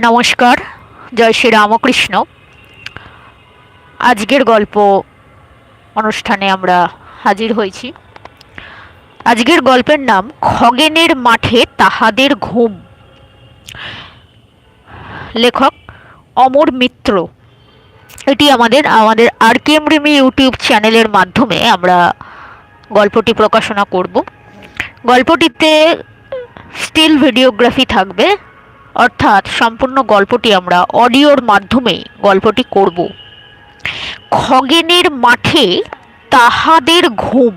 নমস্কার, জয় শ্রী রামকৃষ্ণ। আজকের গল্প অনুষ্ঠানে আমরা হাজির হয়েছি। আজকের গল্পের নাম, খগেনের মাঠে তাহাদের ঘুম। লেখক, অমর মিত্র। এটি আমাদের আমাদের আর কেম রিমি ইউটিউব চ্যানেলের মাধ্যমে আমরা গল্পটি প্রকাশনা করব। গল্পটিতে স্টিল ভিডিওগ্রাফি থাকবে। অর্থাৎ সম্পূর্ণ গল্পটি আমরা অডিওর মাধ্যমে গল্পটি করব। খগেনের মাঠে তাহাদের ঘুম।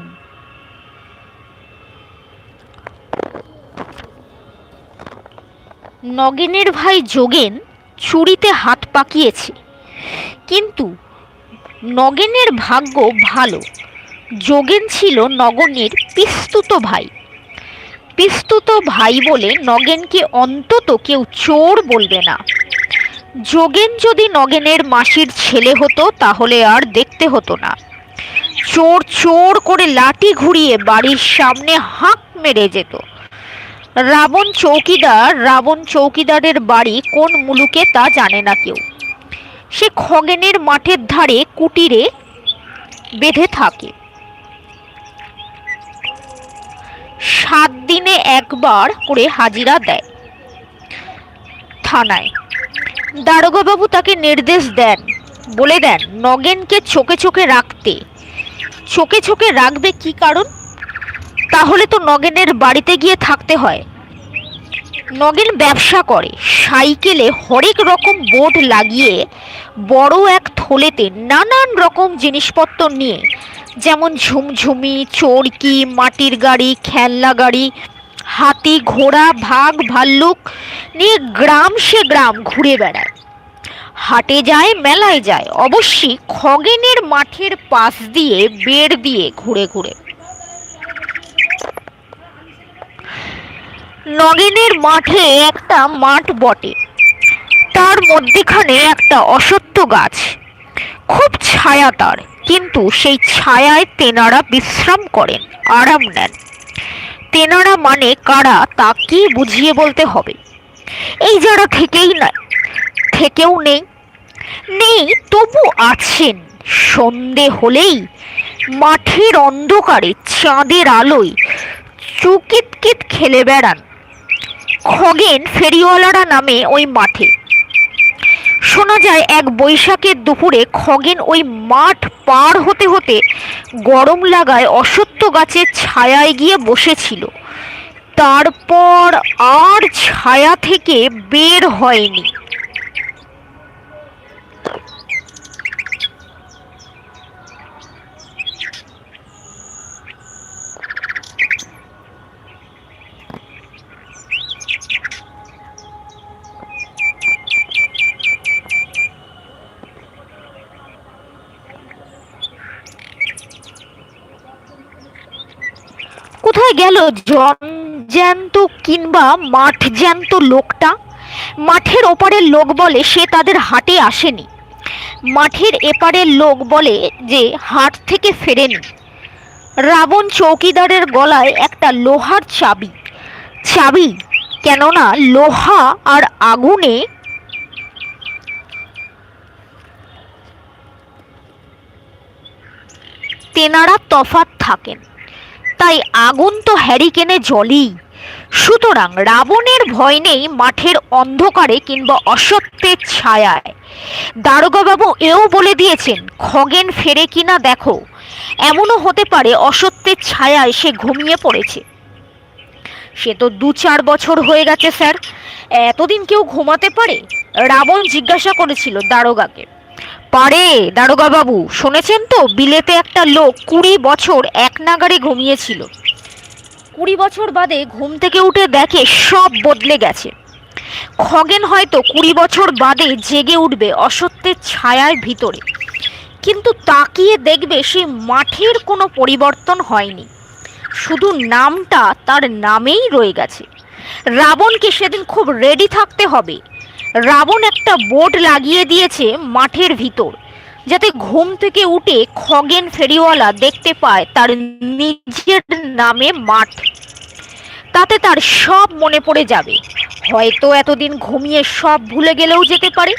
নগেনের ভাই যোগেন চুরিতে হাত পাকিয়েছে। কিন্তু নগেনের ভাগ্য ভালো। যোগেন ছিল নগনের পিস্তুত ভাই। পিস্তুত ভাই বলে নগেনকে অন্তত কেউ চোর বলবে না। যোগেন যদি নগেনের মাসির ছেলে হতো, তাহলে আর দেখতে হতো না। চোর চোর করে লাঠি ঘুরিয়ে বাড়ির সামনে হাঁক মেরে যেত। রাবণ চৌকিদার, রাবণ চৌকিদারের বাড়ি কোন মুলুকে তা জানে না কেউ। সে খগেনের মাঠের ধারে কুটিরে বেঁধে থাকে। সাত দিনে একবার করে হাজিরা দেয় থানায়। দারোগাবাবু তাকে নির্দেশ দেন, বলে দেন, নগেনকে চোখে চোখে রাখতে। চোখে চোখে রাখবে কি কারণ? তাহলে তো নগেনের বাড়িতে গিয়ে থাকতে হয়। নগেন ব্যবসা করে। সাইকেলে হরেক রকম বোর্ড লাগিয়ে বড় এক থলেতে নানান রকম জিনিসপত্র নিয়ে, যেমন ঝুমঝুমি, চরকি, মাটির গাড়ি, খেলনা গাড়ি, হাতি ঘোড়া, ভাগ ভাল্লুক নিয়ে গ্রাম সে গ্রাম ঘুরে বেড়ায়। হাটে যায়, মেলায় যায় অবশ্যই খগেনের মাঠের পাশ দিয়ে, বেড় দিয়ে ঘুরে ঘুরে। নগেনের মাঠে একটা মাঠ বটে। তার মধ্যেখানে একটা অসত্য গাছ। খুব ছায়া তার, কিন্তু সেই ছায়ায় তেনারা বিশ্রাম করেন, আরাম নেন। তেনারা মানে কারা, তা কি বুঝিয়ে বলতে হবে। এই যারা থেকেই না, থেকেও নেই। নেই, তবু আছেন। সন্ধে হলেই মাঠের অন্ধকারে চাঁদের আলোয় চুকিতকিত খেলে বেড়ান। খগেন ফেরিওয়ালারা নামে ওই মাঠে। শোনা যায়, এক বৈশাখের দুপুরে খগেন ওই মাঠ পার হতে হতে গরম লাগায় অসত্য গাছের ছায়ায় গিয়ে বসেছিল। তারপর আর ছায়া থেকে বের হয়নি। কোথায় গেল? জন জ্যান্ত কিংবা মাঠ জ্যান্ত লোকটা? মাঠের ওপারের লোক বলে সে তাদের হাটে আসেনি। মাঠের এপারের লোক বলে যে হাট থেকে ফেরেনি। রাবণ চৌকিদারের গলায় একটা লোহার চাবি। চাবি? কেননা লোহা আর আগুনে তেনারা তফাৎ থাকেন। তাই আগুন তো হ্যারিকেনে জ্বলেই সুতরাং রাবণের ভয় নেই মাঠের অন্ধকারে কিংবা অসত্যের ছায়ায়। দারোগাবাবু এও বলে দিয়েছেন, খগেন ফেরে কিনা দেখো, এমনও হতে পারে অসত্যের ছায়ায় সে ঘুমিয়ে পড়েছে। সে তো দু চার বছর হয়ে গেছে, স্যার। এতদিন কেউ ঘুমাতে পারে? রাবণ জিজ্ঞাসা করেছিল দারোগাকে। পারে দারোগা বাবু শুনেছেন তো, বিলেতে একটা লোক কুড়ি বছর এক নাগারে ঘুমিয়েছিল। কুড়ি বছর বাদে ঘুম থেকে উঠে দেখে সব বদলে গেছে। খগেন হয়তো কুড়ি বছর বাদে জেগে উঠবে অসত্যের ছায়ার ভিতরে। কিন্তু তাকিয়ে দেখবে সেই মাঠের কোনো পরিবর্তন হয়নি। শুধু নামটা তার নামেই রয়ে গেছে। রাবণকে সেদিন খুব রেডি থাকতে হবে। রাবণ একটা বোর্ড লাগিয়ে দিয়েছে মাঠের ভিতর, যাতে ঘুম থেকে উঠে খগেন ফেরিওয়ালা দেখতে পায় তার নিজের নামে মাঠ। তাতে তার সব মনে পড়ে যাবে। হয়তো এতদিন ঘুমিয়ে সব ভুলে গেলেও যেতে পারে।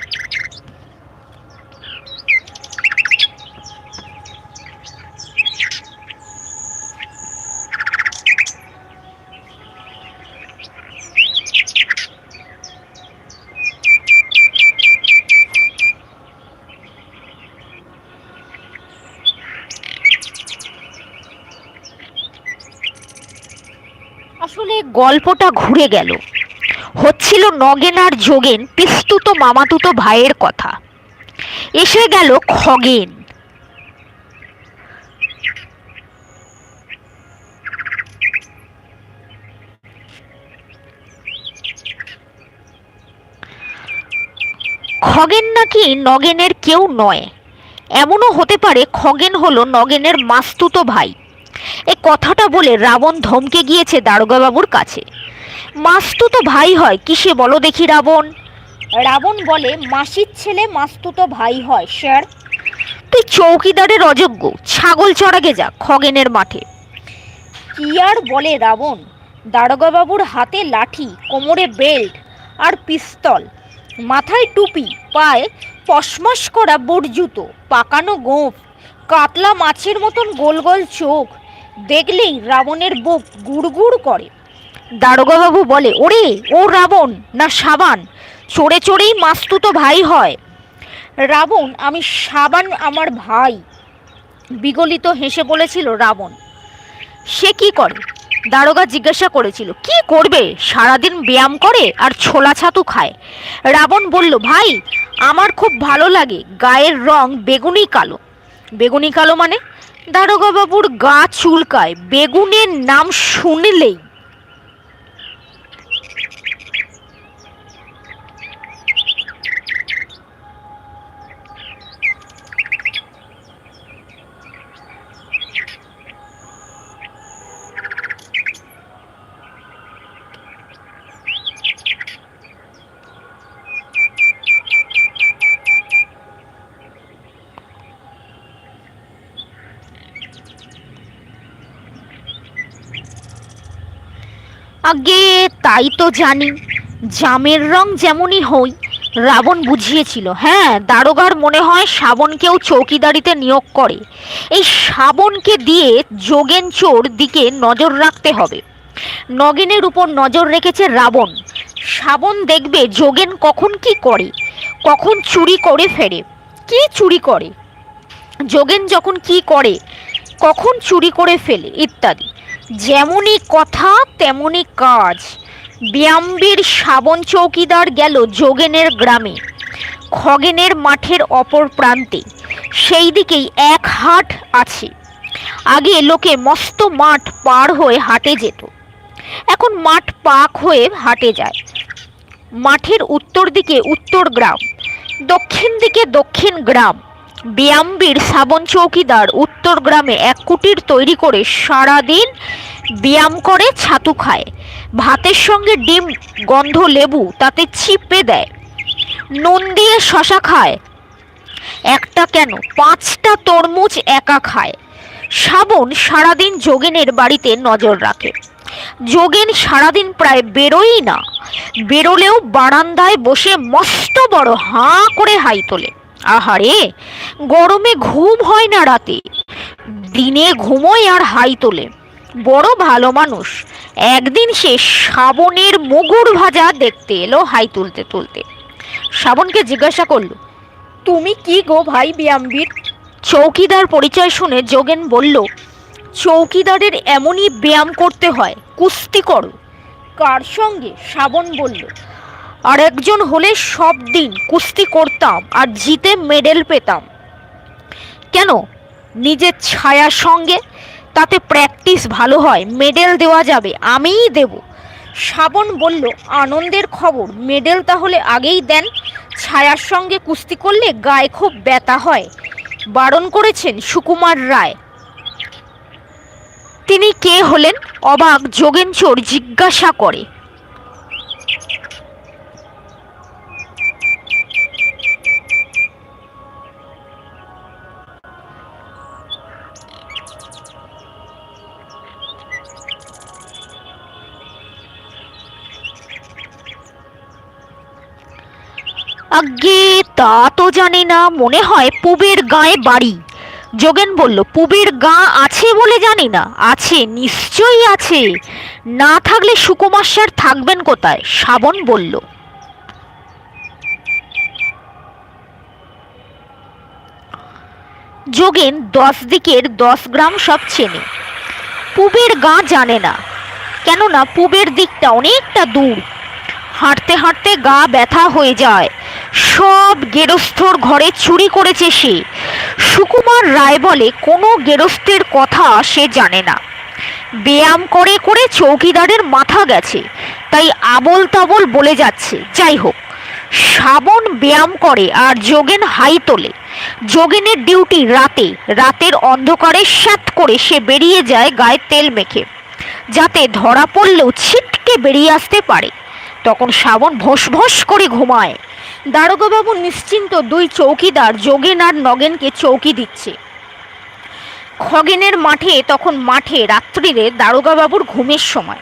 গল্পটা ঘুরে গেল। হচ্ছিল নগেন আর যোগেন পিস্তুত মামাতুতো ভাইয়ের কথা। এসে গেল খগেন। খগেন নাকি নগেনের কেউ নয়। এমনও হতে পারে খগেন হলো নগেনের মাস্তুতো ভাই। এ কথাটা বলে রাবণ ধমকে গিয়েছে দারোগাবাবুর কাছে। মাস্তুতো ভাই হয়, কিসে বলো দেখি রাবণ? রাবণ বলে, মাসির ছেলে মাস্তুতো ভাই হয়, স্যার। তুই চৌকিদারের অযোগ্য, ছাগল চড়াগে যা খগেনের মাঠে। কি আর বলে রাবণ? দারোগাবাবুর হাতে লাঠি, কোমরে বেল্ট আর পিস্তল, মাথায় টুপি, পায়ে পশমশ করা বুট জুতো, পাকানো গোঁফ, কাতলা মাছের মতন গোল গোল চোখ দেখলেই রাবণের বুক গুড়গুড় করে। দারোগাবাবু বলে, ওরে, ও রাবণ, না সাবান। চড়ে চড়েই মাস্তুতো ভাই হয়। রাবণ, আমি সাবান আমার ভাই। বিগলিত হেসে বলেছিল রাবণ। সে কি করে? দারোগা জিজ্ঞাসা করেছিল, কি করবে? সারাদিন ব্যায়াম করে আর ছোলা ছাতু খায়? রাবণ বলল, ভাই, আমার খুব ভালো লাগে। গায়ের রং বেগুনি কালো। বেগুনি কালো মানে? দারোগা বাবুর গা চুলকায়। বেগুনের নাম শুনলেই আগে তাই তো জানি। জামের রং যেমনই হই, রাবণ বুঝিয়েছিল হ্যাঁ দারোগার মনে হয় শ্রাবণকেও চৌকিদারিতে নিয়োগ করে। এই শ্রাবণকে দিয়ে যোগেন চোর দিকে নজর রাখতে হবে। নগেনের উপর নজর রেখেছে রাবণ। শ্রাবণ দেখবে যোগেন কখন কি করে, কখন চুরি করে ফেরে। কি চুরি করে? যোগেন যখন কি করে, কখন চুরি করে ফেলে, ইত্যাদি। যেমনই কথা, তেমনই কাজ। ব্যায়ামবীর শ্রাবণ চৌকিদার গেল যোগেনের গ্রামে। খগেনের মাঠের অপর প্রান্তে। সেই দিকেই এক হাট আছে। আগে লোকে মস্ত মাঠ পার হয়ে হাটে যেত। এখন মাঠ পাক হয়ে হাটে যায়। মাঠের উত্তর দিকে উত্তর গ্রাম, দক্ষিণ দিকে দক্ষিণ গ্রাম। ব্যায়ামবীর শ্রাবণ চৌকিদার উত্তর গ্রামে এক কুটির তৈরি করে সারাদিন ব্যায়াম করে ছাতু খায়। ভাতের সঙ্গে ডিম, গন্ধ, লেবু তাতে চিপে দেয়। নুন দিয়ে শশা খায়। একটা কেন? পাঁচটা তরমুজ একা খায়। শ্রাবণ সারাদিন যোগেনের বাড়িতে নজর রাখে। যোগেন সারাদিন প্রায় বেরোই না। বেরোলেও বারান্দায় বসে মস্ত বড় হাঁ করে হাই তোলে। আহারে, গরমে ঘুম হয় না রাতে। দিনে ঘুমোয় আর হাই তোলে। বড় ভালো মানুষ। একদিন সে শ্রাবণের মুগুর ভাজা দেখতে এলো হাই তুলতে তুলতে। শ্রাবণকে জিজ্ঞাসা করল, তুমি কি গো ভাই ব্যায়ামবীর চৌকিদার পরিচয় শুনে যোগেন বলল, চৌকিদারের এমনই ব্যায়াম করতে হয়, কুস্তি করো। কার সঙ্গে? শ্রাবণ বলল আর একজন হলে সব দিন কুস্তি করতাম আর জিতে মেডেল পেতাম। কেন? নিজের ছায়ার সঙ্গে তাতে প্র্যাকটিস ভালো হয় মেডেল দেওয়া যাবে, আমিই দেব। শ্রাবণ বলল, আনন্দের খবর মেডেল তাহলে আগেই দেন। ছায়ার সঙ্গে কুস্তি করলে গায়ে খুব ব্যথা হয়। বারণ করেছেন সুকুমার রায়। তিনি কে হলেন? অবাক যোগেন চোর জিজ্ঞাসা করে। আগে তা তো জানি না, মনে হয় পুবের গায়ে বাড়ি। যোগেন বলল, পুবের গা আছে বলে জানি না? আছে, নিশ্চয়ই আছে। না থাকলে সুকুমার স্যার থাকবেন কোথায়? শ্রাবণ বলল। যোগেন দশ দিকের দশ গ্রাম সব চেনে। পুবের গা জানে না, কেননা পুবের দিকটা অনেকটা দূর। হাঁটতে হাঁটতে গা ব্যথা হয়ে যায়। সব গেরস্থর ঘরে চুরি করেছে সে। সুকুমার রায় বলে, কোনো গেরস্থের কথা সে জানে না। ব্যায়াম করে করে চৌকিদারের মাথা গেছে, তাই আবল তাবল বলে যাচ্ছে, যাই হোক। শ্রাবণ ব্যায়াম করে আর যোগেন হাই তোলে। যোগেনের ডিউটি রাতে, রাতের অন্ধকারে স্যাত করে সে বেরিয়ে যায় গায়ে তেল মেখে, যাতে ধরা পড়লেও ছিটকে বেরিয়ে আসতে পারে। তখন শ্রাবণ ভোস ভোস করে ঘুমায়। দারোগাবাবু নিশ্চিন্ত দুই চৌকিদার যোগেন আর নগেনকে চৌকি দিচ্ছে। খগেনের মাঠে, তখন মাঠে, রাত্রিরে দারোগাবাবুর ঘুমের সময়।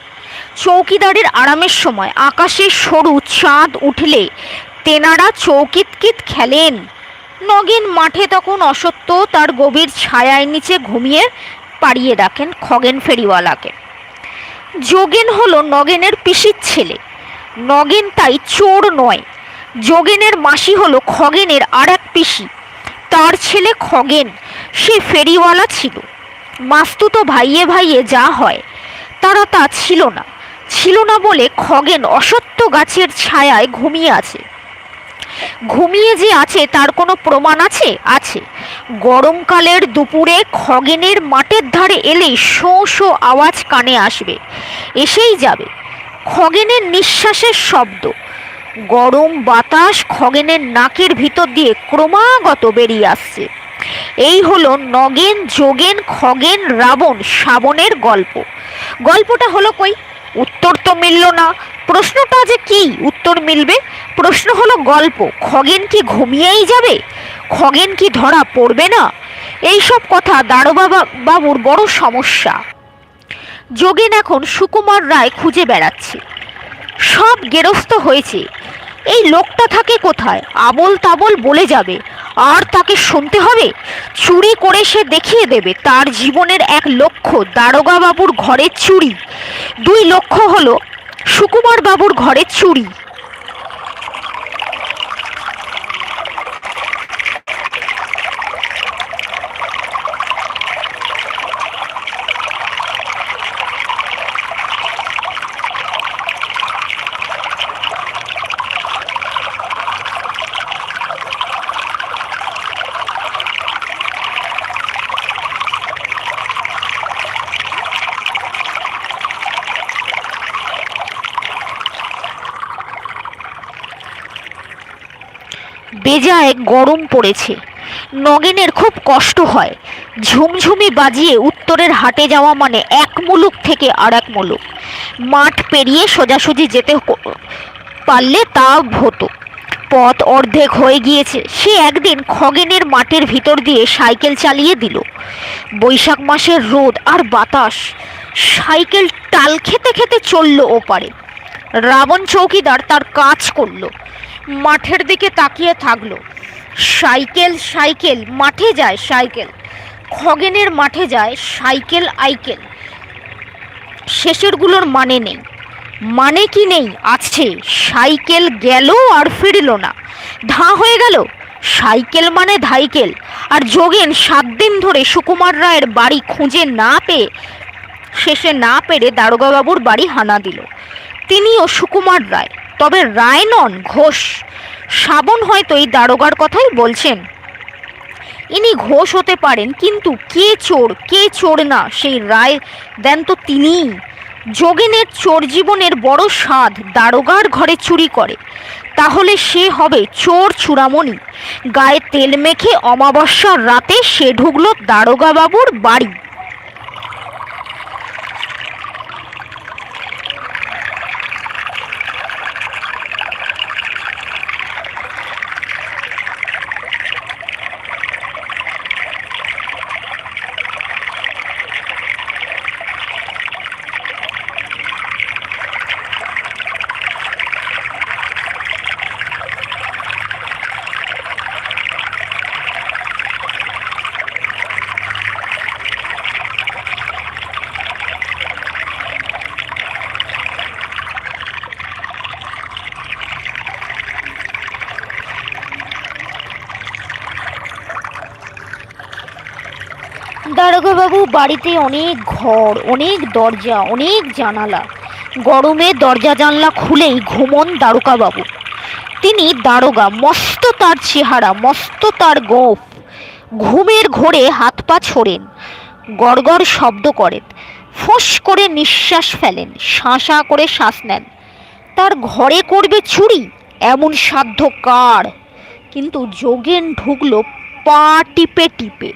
চৌকিদারের আরামের সময়। আকাশে সরু চাঁদ উঠলে তেনারা চৌকিতকিত খেলেন। নগেন মাঠে তখন অসত্য, তার গভীর ছায়ার নিচে ঘুমিয়ে পাড়িয়ে রাখেন খগেন ফেরিওয়ালাকে। যোগেন হলো নগেনের পিসির ছেলে। নগেন তাই চোর নয় যোগেনের মাসি হলো খগেনের আর এক পিসি। তার ছেলে খগেন, সে ফেরিওয়ালা ছিল। মাস্তুতো ভাইয়ে ভাইয়ে যা হয়, তারা তা ছিল না। ছিল না বলে খগেন অসত্য গাছের ছায়ায় ঘুমিয়ে আছে। ঘুমিয়ে যে আছে, তার কোনো প্রমাণ আছে? আছে। গরমকালের দুপুরে খগেনের মাঠের ধারে এলেই শো শো আওয়াজ কানে আসবে, এসেই যাবে। খগেনের নিঃশ্বাসের শব্দ গরম বাতাস খগেনের নাকের ভিতর দিয়ে ক্রমাগত বেরিয়ে আসছে। এই হলো নগেন, যোগেন, খগেন, রাবণ, শ্রাবণের গল্প। গল্পটা হলো কই? উত্তর তো মিলল না। প্রশ্নটা যে কি উত্তর মিলবে? প্রশ্ন হলো গল্প। খগেন কি ঘুমিয়েই যাবে? খগেন কি ধরা পড়বে না? এইসব কথা দারোবাবা বাবুর বড় সমস্যা। যোগেন এখন সুকুমার রায় খুঁজে বেড়াচ্ছে। সব গেরস্ত হয়েছে। এই লোকটা থাকে কোথায়? আবল তাবল বলে যাবে। আর তাকে শুনতে হবে? চুরি করে সে দেখিয়ে দেবে। তার জীবনের এক লক্ষ্য দারোগা বাবুর ঘরের চুরি। দুই লক্ষ্য হলো সুকুমার বাবুর ঘরের চুরি। বেজায় গরম পড়েছে। নগেনের খুব কষ্ট হয়। ঝুমঝুমি বাজিয়ে উত্তরের হাটে যাওয়া মানে এক মুলুক থেকে আর এক মুলুক। মাঠ পেরিয়ে সোজাসুজি যেতে পারলে তা হতো। পথ অর্ধেক হয়ে গিয়েছে। সে একদিন খগেনের মাঠের ভিতর দিয়ে সাইকেল চালিয়ে দিল। বৈশাখ মাসের রোদ আর বাতাস। সাইকেল টাল খেতে খেতে চলল ওপারে। রাবণ চৌকিদার তার কাজ করল। মাঠের দিকে তাকিয়ে থাকল। সাইকেল সাইকেল, মাঠে যায় সাইকেল। খগেনের মাঠে যায় সাইকেল, আইকেল। শেষেরগুলোর মানে নেই। মানে কি নেই? আছে সাইকেল গেল আর ফিরল না। ধা হয়ে গেল। সাইকেল মানে ধাইকেল। আর যোগেন সাত দিন ধরে সুকুমার রায়ের বাড়ি খুঁজে না পেয়ে, শেষে না পেরে দারোগাবাবুর বাড়ি হানা দিল। তিনিও সুকুমার রায়। তবে রায় নন ঘোষ, শ্রাবণ হয়তো এই দারোগার কথাই বলছেন। ইনি ঘোষ হতে পারেন, কিন্তু কে চোর কে চোর না, সেই রায় দেন তো তিনিই। যোগেনের চোর জীবনের বড় স্বাদ, দারোগার ঘরে চুরি করে। তাহলে সে হবে চোর চূড়ামণি। গায়ে তেল মেখে অমাবস্যার রাতে সে ঢুকলো দারোগা বাবুর বাড়ি। দারোগাবাবু বাড়িতে অনেক ঘর, অনেক দরজা, অনেক জানালা। গরমে দরজা জানলা খুলেই ঘুমন দারোগাবাবু তিনি দারোগা, মস্ত তার চেহারা, মস্ত তার গোঁফ। ঘুমের ঘোরে হাত পা ছোড়েন, গড়গড় শব্দ করেন, ফোঁস করে নিঃশ্বাস ফেলেন শাঁসা করে শ্বাস নেন। তার ঘরে করবে চুরি? এমন সাধ্য কার? কিন্তু যোগেন ঢুকলো পা টিপে টিপে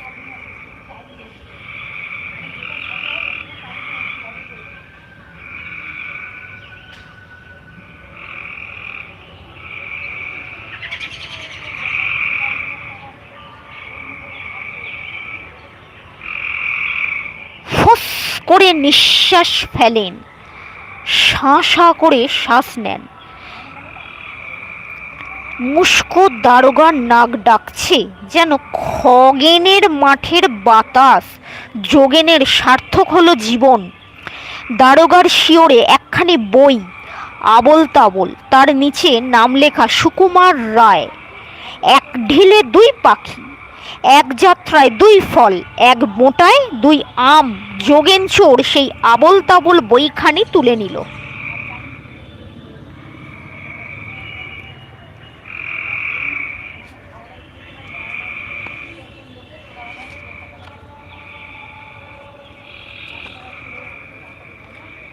ফোঁস করে নিঃশ্বাস ফেলেন। শাঁ করে শ্বাস নেন। মুস্কো দারোগার নাক ডাকছে যেন খগেনের মাঠের বাতাস। যোগেনের সার্থক হলো জীবন। দারোগার শিওরে একখানি বই আবল তাবল তার নিচে নাম লেখা সুকুমার রায়। এক ঢিলে দুই পাখি। এক যাত্রায় দুই ফল, এক মোটায় দুই আম। যোগেন চোর সেই আবল তাবল বইখানি তুলে নিল।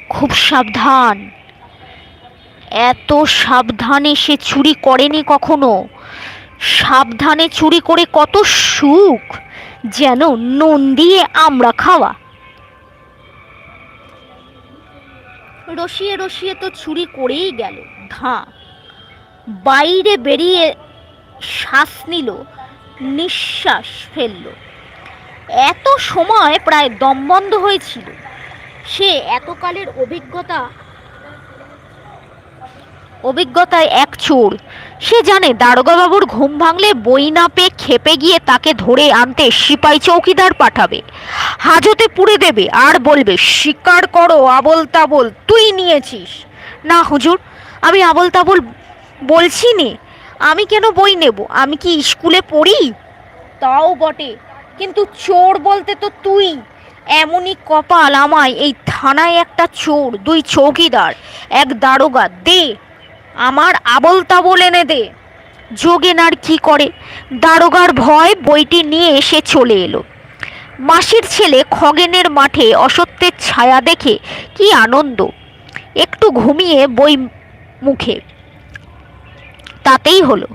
খুব সাবধান। এত সাবধানে সে চুরি করেনি কখনো? সাবধানে চুরি করে কত সুখ, যেন নুন দিয়ে আমরা খাওয়া। রসিয়ে রসিয়ে তো চুরি করেই গেল ধাঁ বাইরে বেরিয়ে শ্বাস নিল, নিঃশ্বাস ফেলল। এত সময় প্রায় দম বন্ধ হয়েছিল। সে এতকালের অভিজ্ঞতা, অভিজ্ঞতায় এক চোর সে জানে দারোগাবাবুর ঘুম ভাঙলে বই না পেয়ে খেপে গিয়ে তাকে ধরে আনতে সিপাই চৌকিদার পাঠাবে। হাজতে পুড়ে দেবে, আর বলবে স্বীকার করো আবল তাবল তুই নিয়েছিস। না হুজুর, আমি আবল তাবল বলছি নে আমি কেন বই নেব? আমি কি স্কুলে পড়ি? তাও বটে, কিন্তু চোর বলতে তো তুই। এমনই কপাল আমায় এই থানায় একটা চোর, দুই চৌকিদার, এক দারোগা, দে। আমার আবল তাবল এনে দে। যোগেন আর কি করে? দারোগার ভয় বইটি নিয়ে এসে চলে এলো। মাসির ছেলে খগেনের মাঠে অসত্যের ছায়া দেখে কি আনন্দ। একটু ঘুমিয়ে বই মুখে। তাতেই হলো।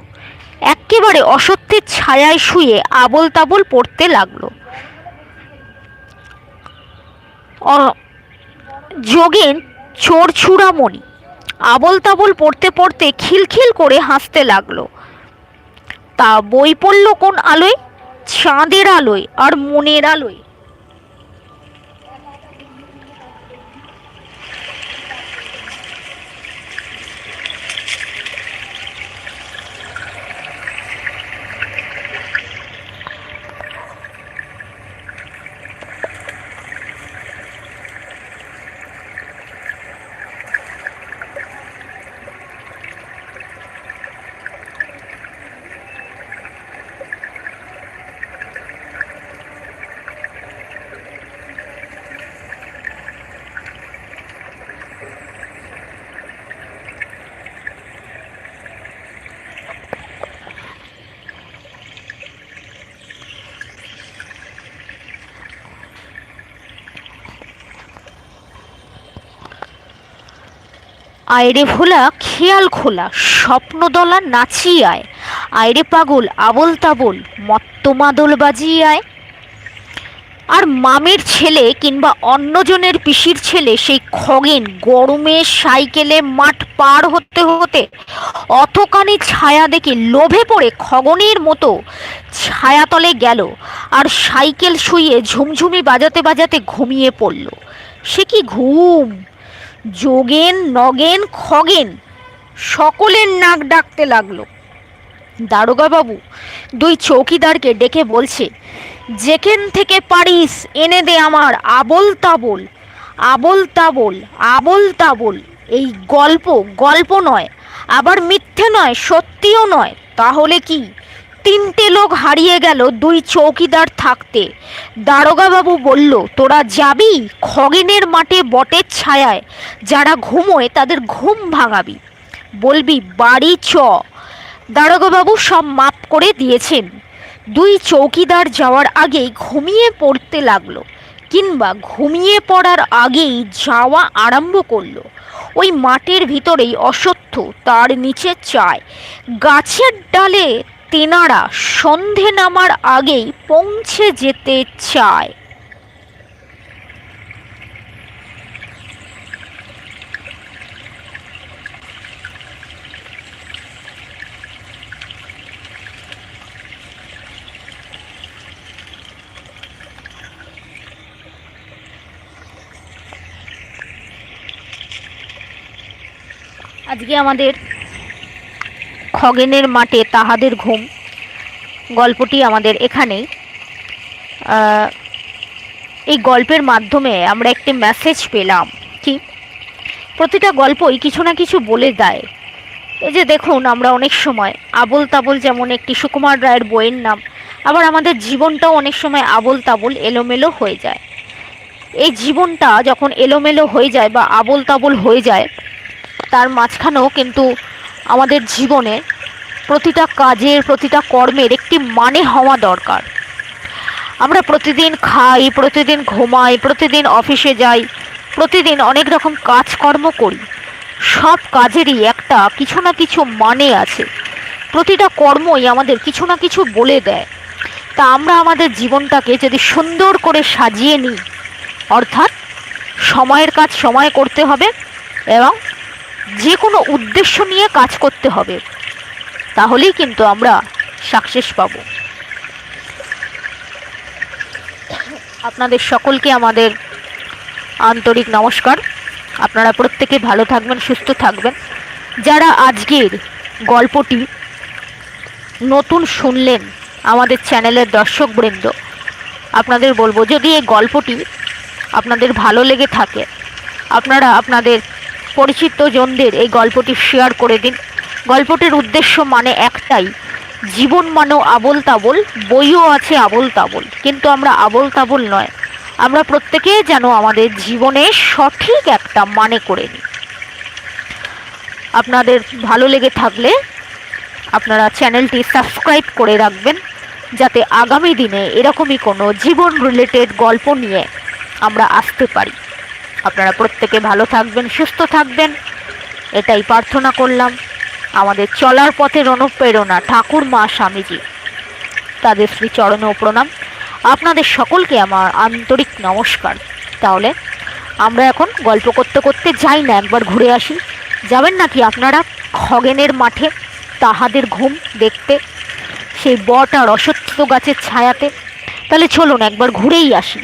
একেবারে অসত্যের ছায়ায় শুয়ে আবল তাবল পড়তে লাগল। যোগেন চোর ছুড়ামণি আবল তাবল পড়তে পড়তে খিলখিল করে হাসতে লাগল। তা বই পড়ল কোন আলোয়? চাঁদের আলোয় আর মনের আলোয়। আয়রে ভোলা, খেয়াল খোলা, স্বপ্নদলা নাচিয়ে আয়। আয়রে পাগল আবল তাবল মত্ত মাদল বাজিয়ে আয়। আর মামের ছেলে কিংবা অন্যজনের পিসির ছেলে, সেই খগেন, গরমে সাইকেলে মাঠ পার হতে হতে অতখানি ছায়া দেখে লোভে পড়ে খগনের মতো ছায়াতলে গেল আর সাইকেল শুয়ে ঝুমঝুমি বাজাতে বাজাতে ঘুমিয়ে পড়ল। সে কি ঘুম? যোগেন, নগেন, খগেন সকলের নাক ডাকতে লাগল। দারোগাবাবু দুই চৌকিদারকে ডেকে বলছে, যেখান থেকে পারিস, এনে দে আমার আবল তাবল আবল তাবল আবল তাবল এই গল্প গল্প নয়, আবার মিথ্যে নয়, সত্যিও নয়। তাহলে কি? তিনটে লোক হারিয়ে গেল দুই চৌকিদার থাকতে। দারোগাবাবু বলল, তোরা যাবি? খগেনের মাঠে বটের ছায়ায়। যারা ঘুমোয় তাদের ঘুম ভাঙাবি। বলবি, বাড়ি চ। দারোগাবাবু সব মাপ করে দিয়েছেন। দুই চৌকিদার যাওয়ার আগেই ঘুমিয়ে পড়তে লাগল, কিংবা ঘুমিয়ে পড়ার আগেই যাওয়া আরম্ভ করল। ওই মাঠের ভিতরেই অসত্য তার নিচে চায়। গাছের ডালে তেনারা সন্ধে নামার আগেই পৌঁছে যেতে চায়। আজকে আমাদের খগেনের মাঠে তাহাদের ঘুম। গল্পটি আমাদের এখানেই। এই গল্পের মাধ্যমে আমরা একটি মেসেজ পেলাম, কি? প্রতিটা গল্পই কিছু না কিছু বলে দেয়। এই যে দেখুন, আমরা অনেক সময় আবল তাবল যেমন একটি সুকুমার রায়ের বইয়ের নাম, আবার আমাদের জীবনটাও অনেক সময় আবল তাবল এলোমেলো হয়ে যায়। এই জীবনটা যখন এলোমেলো হয়ে যায় বা আবল তাবল হয়ে যায়, তার মাঝখানেও কিন্তু আমাদের জীবনে প্রতিটা কাজের, প্রতিটা কর্মের একটি মানে হওয়া দরকার। আমরা প্রতিদিন খাই, প্রতিদিন ঘুমাই, প্রতিদিন অফিসে যাই, প্রতিদিন অনেক রকম কাজকর্ম করি। সব কাজেরই একটা কিছু না কিছু মানে আছে। প্রতিটা কর্মই আমাদের কিছু না কিছু বলে দেয়। তা আমরা আমাদের জীবনটাকে যদি সুন্দর করে সাজিয়ে নিই, অর্থাৎ সময়ের কাজ সময় করতে হবে এবং যে কোনো উদ্দেশ্য নিয়ে কাজ করতে হবে, তাহলেই কিন্তু আমরা সাকসেস পাব। আপনাদের সকলকে আমাদের আন্তরিক নমস্কার। আপনারা প্রত্যেকে ভালো থাকবেন, সুস্থ থাকবেন। যারা আজকের গল্পটি নতুন শুনলেন আমাদের চ্যানেলের দর্শকবৃন্দ, আপনাদের বলব, যদি এই গল্পটি আপনাদের ভালো লেগে থাকে, আপনারা আপনাদের পরিচিত জনদের এই গল্পটি শেয়ার করে দিন। গল্পটির উদ্দেশ্য মানে একটাই, জীবন মানেও আবল তাবল বইও আছে আবল তাবল কিন্তু আমরা আবল তাবল নয়, আমরা প্রত্যেকে যেন আমাদের জীবনে সঠিক একটা মানে করে নিই। আপনাদের ভালো লেগে থাকলে আপনারা চ্যানেলটি সাবস্ক্রাইব করে রাখবেন, যাতে আগামী দিনে এরকমই কোনো জীবন রিলেটেড গল্প নিয়ে আমরা আসতে পারি। আপনারা প্রত্যেকে ভালো থাকবেন, সুস্থ থাকবেন। এটাই প্রার্থনা করলাম। আমাদের চলার পথের অনুপ্রেরণা ঠাকুর মা স্বামীজি। তাদের শ্রী চরণেও প্রণাম। আপনাদের সকলকে আমার আন্তরিক নমস্কার। তাহলে আমরা এখন গল্প করতে করতে যাই না, একবার ঘুরে আসি। যাবেন নাকি আপনারা খগেনের মাঠে, তাহাদের ঘুম দেখতে, সেই বট আর অসত্য গাছের ছায়াতে? তাহলে চলুন একবার ঘুরেই আসি।